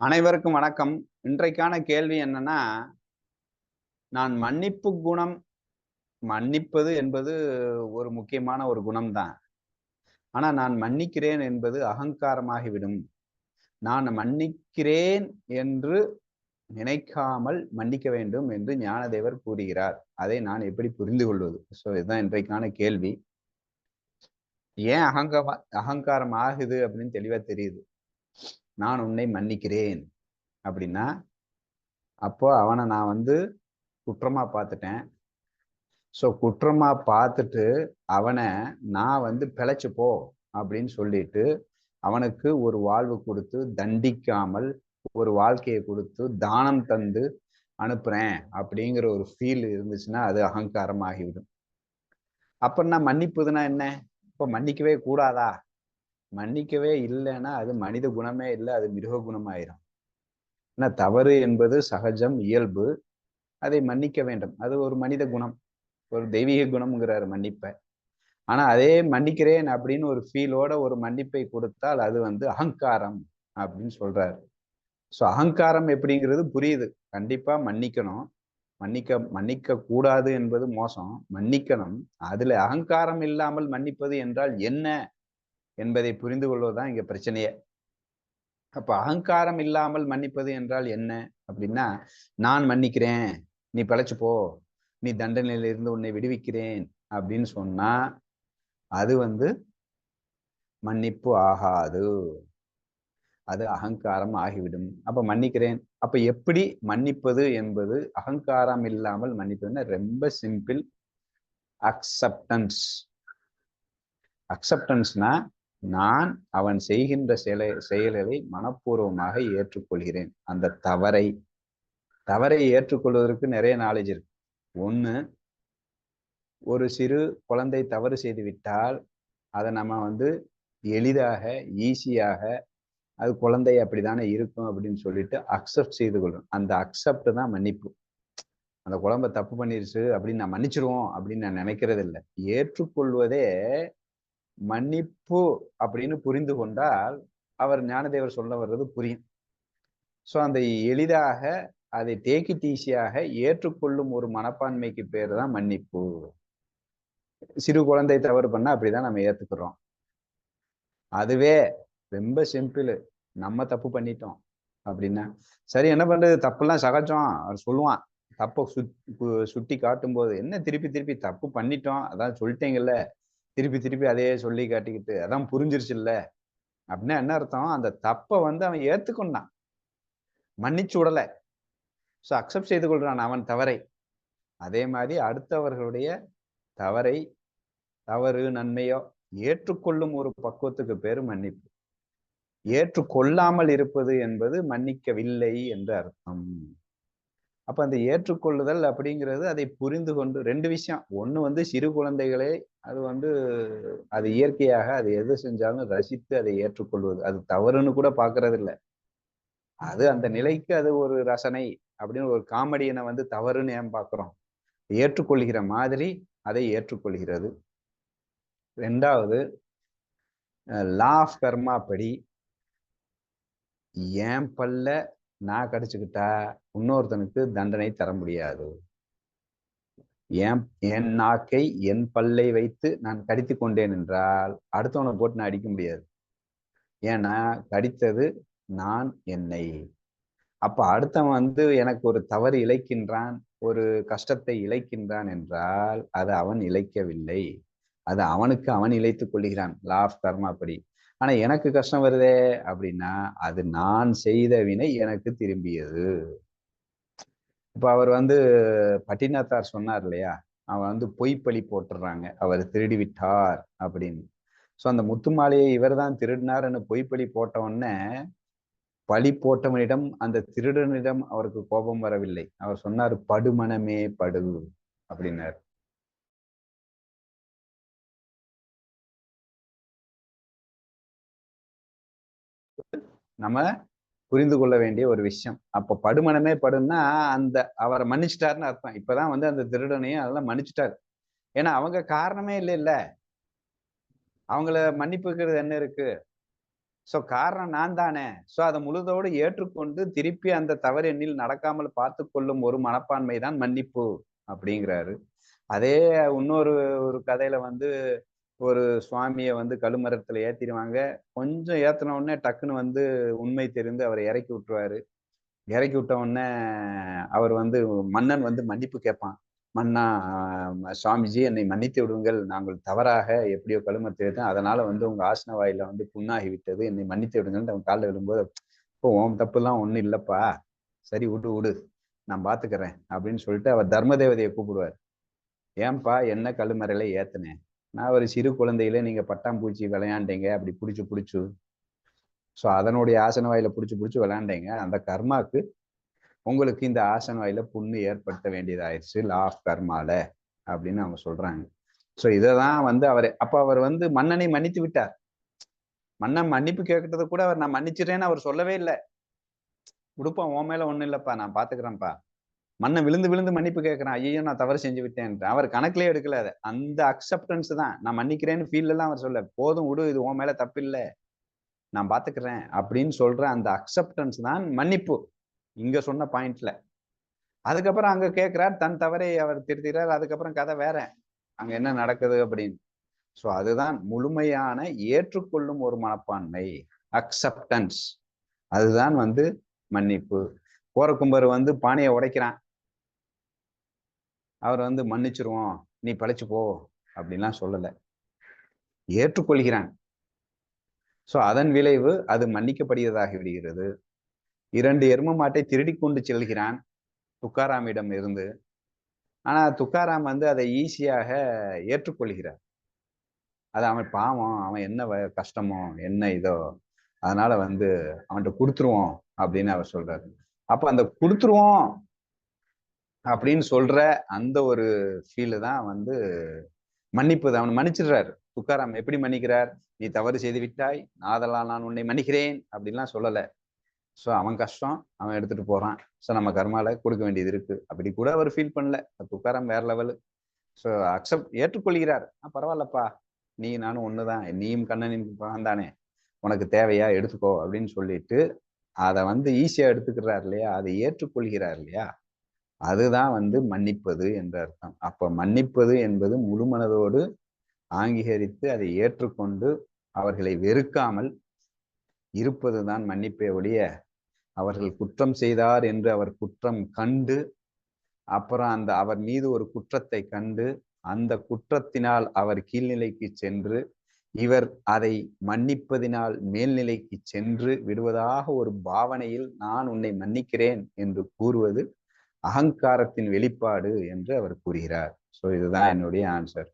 அனைவருக்கும் வணக்கம். இன்றைக்கான கேள்வி என்னன்னா நான் மன்னிப்பு குணம் மன்னிப்பது என்பது ஒரு முக்கியமான ஒரு குணம்தான். ஆனா நான் மன்னிக்கிறேன் என்பது அகங்காரமாகிவிடும். நான் மன்னிக்கிறேன் என்று நினைக்காமல் மன்னிக்க வேண்டும் என்று ஞானதேவர் கூறுகிறார். அதை நான் எப்படி புரிந்து கொள்வது? ஸோ இதுதான் இன்றைக்கான கேள்வி. ஏன் அகங்கா அகங்காரம் ஆகுது அப்படின்னு தெளிவா தெரியுது. நான் உன்னை மன்னிக்கிறேன். அப்படின்னா அப்போ அவனை நான் வந்து குற்றமா பார்த்துட்டேன். ஸோ குற்றமா பார்த்துட்டு அவனை நான் வந்து பிழைச்சு போ அப்படின்னு சொல்லிட்டு அவனுக்கு ஒரு வாழ்வு கொடுத்து தண்டிக்காமல் ஒரு வாழ்க்கையை கொடுத்து தானம் தந்து அனுப்புறேன் அப்படிங்கிற ஒரு ஃபீல் இருந்துச்சுன்னா அது அகங்காரம் ஆகிவிடும் அப்படின்னா மன்னிப்புதுன்னா என்ன? இப்போ மன்னிக்கவே கூடாதா? மன்னிக்கவே இல்லைன்னா அது மனித குணமே இல்லை அது மிருக குணமாயிரும். ஆனால் தவறு என்பது சகஜம் இயல்பு. அதை மன்னிக்க வேண்டும். அது ஒரு மனித குணம். ஒரு தெய்வீக குணம்ங்கிறார் மன்னிப்பை. ஆனால் அதே மன்னிக்கிறேன் அப்படின்னு ஒரு ஃபீலோட ஒரு மன்னிப்பை கொடுத்தால் அது வந்து அகங்காரம் அப்படின்னு சொல்றாரு. ஸோ அகங்காரம் எப்படிங்கிறது புரியுது. கண்டிப்பாக மன்னிக்கணும். மன்னிக்க மன்னிக்க கூடாது என்பது மோசம். மன்னிக்கணும். அதுல அகங்காரம் இல்லாமல் மன்னிப்பது என்றால் என்ன? என்பதை புரிந்து கொள்வதுதான் இங்க பிரச்சனையே. அப்ப அகங்காரம் இல்லாமல் மன்னிப்பது என்றால் என்ன? அப்படின்னா நான் மன்னிக்கிறேன். நீ பிழைச்சு போ. நீ தண்டனையில இருந்து உன்னை விடுவிக்கிறேன் அப்படின்னு சொன்னா அது வந்து மன்னிப்பு ஆகாது. அது அகங்காரம் ஆகிவிடும். அப்ப மன்னிக்கிறேன். அப்ப எப்படி மன்னிப்பது என்பது அகங்காரம் இல்லாமல் மன்னிப்பதுன்னா ரொம்ப சிம்பிள் அக்செப்டன்ஸ் அக்செப்டன்ஸ்னா நான் அவன் செய்கின்ற செயல செயல்களை மனப்பூர்வமாக ஏற்றுக்கொள்கிறேன். அந்த தவறை தவறை ஏற்றுக்கொள்வதற்கு நிறைய நாலேஜ் இருக்கு. ஒன்று ஒரு சிறு குழந்தை தவறு செய்து விட்டால் அதை நம்ம வந்து எளிதாக ஈஸியாக அது குழந்தை அப்படிதானே இருக்கும் அப்படின்னு சொல்லிட்டு அக்செப்ட் செய்து கொள்ளும் அந்த அக்செப்ட் தான் மன்னிப்பு. அந்த குழம்ப தப்பு பண்ணிருச்சு அப்படின்னு நான் மன்னிச்சிருவோம் அப்படின்னு நான் நினைக்கிறது இல்லை ஏற்றுக்கொள்வதே மன்னிப்பு அப்படின்னு புரிந்து கொண்டால் அவர் ஞானதேவர் சொல்ல வர்றது புரியும். ஸோ அந்த எளிதாக அதை தேக்கி தீசியாக ஏற்றுக்கொள்ளும் ஒரு மனப்பான்மைக்கு பேர் தான் மன்னிப்பு. சிறு குழந்தை தவறு பண்ணா அப்படிதான் நம்ம ஏத்துக்கிறோம். அதுவே ரொம்ப சிம்பிள் நம்ம தப்பு பண்ணிட்டோம் அப்படின்னா சரி என்ன பண்றது? தப்புலாம் சகஜம். அவர் சொல்லுவான் தப்பை சுட்டி காட்டும் போது என்ன திருப்பி திருப்பி தப்பு பண்ணிட்டோம்? அதான் சொல்லிட்டேங்கல்ல. திருப்பி திருப்பி அதையே சொல்லி காட்டிக்கிட்டு அதான் புரிஞ்சிருச்சு இல்ல அப்படின்னா என்ன அர்த்தம்? அந்த தப்பை வந்து அவன் ஏத்துக்கொண்டான். மன்னிச்சு விடலை. ஸோ அக்செப்ட் செய்து கொள்றான் அவன் தவறை. அதே மாதிரி அடுத்தவர்களுடைய தவறை தவறு நன்மையோ ஏற்றுக்கொள்ளும் ஒரு பக்குவத்துக்கு பேர் மன்னிப்பு. ஏற்றுக்கொள்ளாமல் இருப்பது என்பது மன்னிக்கவில்லை என்று அர்த்தம். அப்ப அந்த ஏற்றுக்கொள்ளுதல் அப்படிங்கிறது அதை புரிந்து கொண்டு ரெண்டு விஷயம். ஒண்ணு வந்து சிறு குழந்தைகளே அது வந்து அது இயற்கையாக அது எது செஞ்சாலும் ரசித்து அதை ஏற்றுக்கொள்வது. அது தவறுன்னு கூட பாக்குறது இல்லை அது அந்த நிலைக்கு அது ஒரு ரசனை அப்படின்னு ஒரு காமெடியனை வந்து தவறுன்னு ஏன் பார்க்குறோம்? ஏற்றுக்கொள்கிற மாதிரி அதை ஏற்றுக்கொள்கிறது. ரெண்டாவது லா ஆஃப் கர்மா படி ஏன் பல்ல நான் கடிச்சுக்கிட்டா இன்னொருத்தனுக்கு தண்டனை தர முடியாது. என் என் நாக்கை என் பல்லை வைத்து நான் கடித்து கொண்டேன் என்றால் அடுத்தவனை போட்டு நான் அடிக்க முடியாது. ஏன்னா கடித்தது நான் என்னை. அப்ப அடுத்தவன் வந்து எனக்கு ஒரு தவறு இழைக்கின்றான் ஒரு கஷ்டத்தை இழைக்கின்றான் என்றால் அது அவன் இழைக்கவில்லை. அது அவனுக்கு அவன் இழைத்துக் கொள்கிறான். லா ஆஃப் கர்மா படி. ஆனா எனக்கு கஷ்டம் வருதே அப்படின்னா அது நான் செய்த வினை எனக்கு திரும்பியது. இப்ப அவர் வந்து பட்டினத்தார் சொன்னார் இல்லையா? அவன் வந்து பொய்ப்பழி போட்டுடுறாங்க அவர் திருடி விட்டார் அப்படின்னு. ஸோ அந்த முத்துமாலையை இவர் தான் திருடினார்னு பொய்ப்பழி போட்ட உடனே பழி போட்டவனிடம் அந்த திருடனிடம் அவருக்கு கோபம் வரவில்லை. அவர் சொன்னார் படுமனமே படு அப்படின்னார். நம்ம புரிந்து கொள்ள வேண்டிய ஒரு விஷயம். அப்ப படுமனமே படுன்னா அந்த அவரை மன்னிச்சிட்டாருன்னு அர்த்தம். இப்பதான் வந்து அந்த திருடனையும் அதெல்லாம் மன்னிச்சிட்டாரு. ஏன்னா அவங்க காரணமே இல்லை இல்ல. அவங்கள மன்னிப்புக்கிறது என்ன இருக்கு? சோ காரணம் நான் தானே. சோ அதை முழுதோடு ஏற்றுக்கொண்டு திருப்பி அந்த தவறு எண்ணில் நடக்காமல் பார்த்து கொள்ளும் ஒரு மனப்பான்மை தான் மன்னிப்பு அப்படிங்கிறாரு. அதே இன்னொரு ஒரு கதையில வந்து ஒரு சுவாமியை வந்து கழுமரத்தில் ஏற்றிடுவாங்க கொஞ்சம் ஏற்றின உடனே டக்குன்னு வந்து உண்மை தெரிந்து அவரை இறக்கி விட்டுருவாரு. இறக்கி விட்ட உடனே அவர் வந்து மன்னன் வந்து மன்னிப்பு கேட்பான். மன்னா சுவாமிஜி என்னை மன்னித்து விடுங்கள். நாங்கள் தவறாக எப்படியோ கழுமரத்தை ஏற்றோம் அதனால வந்து உங்க ஆசன வாயில வந்து புண்ணாகி விட்டது. என்னை மன்னித்து விடுங்கன்னு அவன் காலில் விடும்போது இப்போ உன் தப்புலாம் ஒன்றும் இல்லைப்பா. சரி விடு விடு. நான் பார்த்துக்கிறேன் அப்படின்னு சொல்லிட்டு அவர் தர்ம தேவதையை கூப்பிடுவார். ஏன்பா என்ன கழுமறையில ஏத்தினேன் நான் ஒரு சிறு குழந்தையில நீங்க பட்டாம்பூச்சி விளையாண்டீங்க அப்படி பிடிச்சு பிடிச்சு. ஸோ அதனுடைய ஆசன வாயில பிடிச்சி பிடிச்சி விளையாண்டீங்க. அந்த கர்மாக்கு உங்களுக்கு இந்த ஆசன வாயில புண்ணு ஏற்படுத்த வேண்டியதாயிருச்சு. லா ஆஃப் கர்மால அப்படின்னு அவங்க சொல்றாங்க. ஸோ இதை தான் வந்து அவர் அப்போ அவர் வந்து மன்னனை மன்னித்து விட்டார். மன்னன் மன்னிப்பு கேட்கறது கூட அவர் நான் மன்னிச்சிடுறேன்னு அவர் சொல்லவே இல்லை. உடுப்பா உன் மேல ஒண்ணும் இல்லப்பா நான் பாத்துக்கிறேன்ப்பா. மண்ணை விழுந்து விழுந்து மன்னிப்பு கேட்கிறான். ஐயோ நான் தவறு செஞ்சு விட்டேன் அவர் கணக்குலயே எடுக்கல அதை. அந்த அக்செப்டன்ஸ் தான். நான் மன்னிக்கிறேன்னு ஃபீல்ட்ல எல்லாம் அவர் சொல்ல போதும் விடு இது உன் மேல தப்பு இல்லை நான் பாத்துக்கிறேன் அப்படின்னு சொல்ற அந்த அக்செப்டன்ஸ் தான் மன்னிப்பு. இங்க சொன்ன பாயிண்ட்ல அதுக்கப்புறம் அங்க கேட்கிறார் தன் தவறை அவர் திருத்திறார் அதுக்கப்புறம் கதை வேற. அங்க என்ன நடக்குது? அப்படின்னு. ஸோ அதுதான் முழுமையான ஏற்றுக்கொள்ளும் ஒரு மனப்பான்மை. அக்செப்டன்ஸ் அதுதான் வந்து மன்னிப்பு. கோரக்கும்பர் வந்து பானையை உடைக்கிறான். அவர் வந்து மன்னிச்சிருவோம் நீ பழைச்சு போ அப்படின்லாம் சொல்லலை. ஏற்றுக்கொள்கிறான். ஸோ அதன் விளைவு அது மன்னிக்கப்படுகிறதாகி விடுகிறது. இரண்டு எரும மாட்டை திருடி கொண்டு செல்கிறான் துக்காராமிடம் இருந்து. ஆனால் துக்காராம் வந்து அதை ஈஸியாக ஏற்றுக்கொள்கிறார். அது அவன் பாவம் அவன் என்ன கஷ்டமோ என்ன இதோ அதனால வந்து அவன்கிட்ட கொடுத்துருவோம் அப்படின்னு அவர் சொல்றாரு. அப்ப அந்த கொடுத்துருவோம் அப்படின்னு சொல்ற அந்த ஒரு ஃபீலு தான் வந்து மன்னிப்பு தான். அவன் மன்னிச்சிடுறாரு. துக்காராம் எப்படி மன்னிக்கிறார்? நீ தவறு செய்து விட்டாய். நாதெல்லாம் நான் உன்னை மன்னிக்கிறேன் அப்படின்லாம் சொல்லலை. ஸோ அவன் கஷ்டம். அவன் எடுத்துட்டு போறான். ஸோ நம்ம கர்மால கொடுக்க வேண்டியது இருக்கு. அப்படி கூட அவர் ஃபீல் பண்ணல. துக்காராம் வேற லெவலு ஸோ அக்செப்ட் ஏற்றுக்கொள்கிறார். பரவாயில்லப்பா. நீ நானும் ஒண்ணுதான். நீயும் கண்ணனின் தானே. உனக்கு தேவையா? எடுத்துக்கோ அப்படின்னு சொல்லிட்டு அதை வந்து ஈஸியா எடுத்துக்கிறார் இல்லையா? அதை ஏற்றுக்கொள்கிறார் இல்லையா? அதுதான் வந்து மன்னிப்பது என்ற அர்த்தம். அப்ப மன்னிப்பது என்பது முழு மனதோடு ஆங்கீகரித்து அதை ஏற்றுக்கொண்டு அவர்களை வெறுக்காமல் இருப்பதுதான் மன்னிப்பே ஒழிய அவர்கள் குற்றம் செய்தார் என்று அவர் குற்றம் கண்டு அப்புறம் அந்த அவர் மீது ஒரு குற்றத்தை கண்டு அந்த குற்றத்தினால் அவர் கீழ்நிலைக்கு சென்று இவர் அதை மன்னிப்பதினால் மேல்நிலைக்கு சென்று விடுவதாக ஒரு பாவனையில் நான் உன்னை மன்னிக்கிறேன் என்று கூறுவது அகங்காரத்தின் வெளிப்பாடு என்று அவர் கூறுகிறார். ஸோ இதுதான் என்னுடைய ஆன்சர்